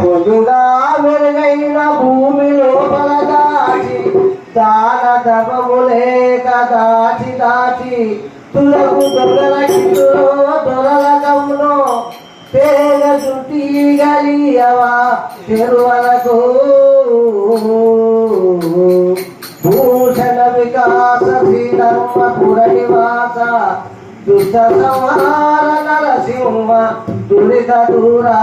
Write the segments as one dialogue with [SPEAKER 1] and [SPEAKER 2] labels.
[SPEAKER 1] పొదుగా మెరుగైన భూమి లోపల దాచి దాన ధర్మము దాచి దాచి తులకు దొరల కిందులో దొరల గమ్ములో పేద శృతి గలియవా తెరువలకు. భూషణ వికాస శ్రీధర్మ పుర సంహార నరసింహ దురిత దూరా.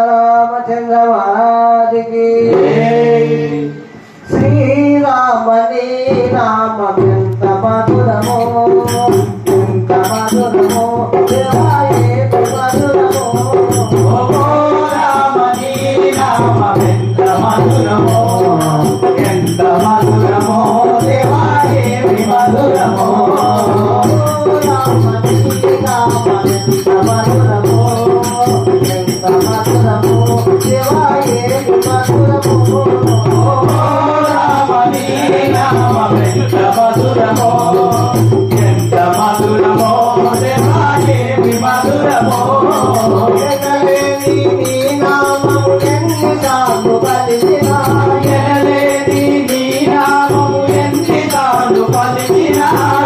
[SPEAKER 1] రామచంద్ర మహారాజ్కి శ్రీరామని నామ పలికినా